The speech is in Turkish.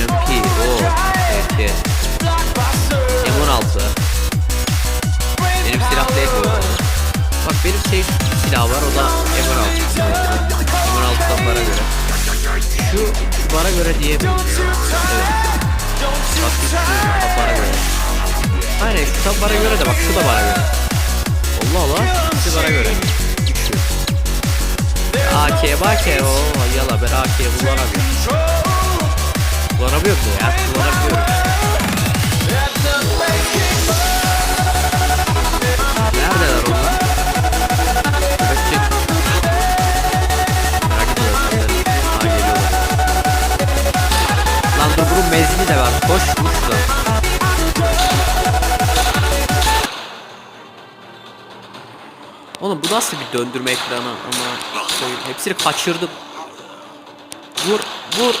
MP. Oo. Evet. M16. Benim silah değil bu. Bak benim şey silah var o da M16. M16 tam bana göre. Şu, şu bana göre diyemiyorum. Evet. Bak şu bana göre. Aynen şu tam bana göre de bak şu da bana göre. Allah Allah. Şu bana göre. AK bak ya o yala ben AK kullanamıyorum. Kullanamıyorum da ya kullanamıyorum. Neredeler onlar? Öpecek. Merak ediyorum. Lan dur bunun menzili de var. Koş uç. Oğlum bu nasıl bir döndürme ekranı ama koyayım. Hepsini kaçırdım. Vur, vur.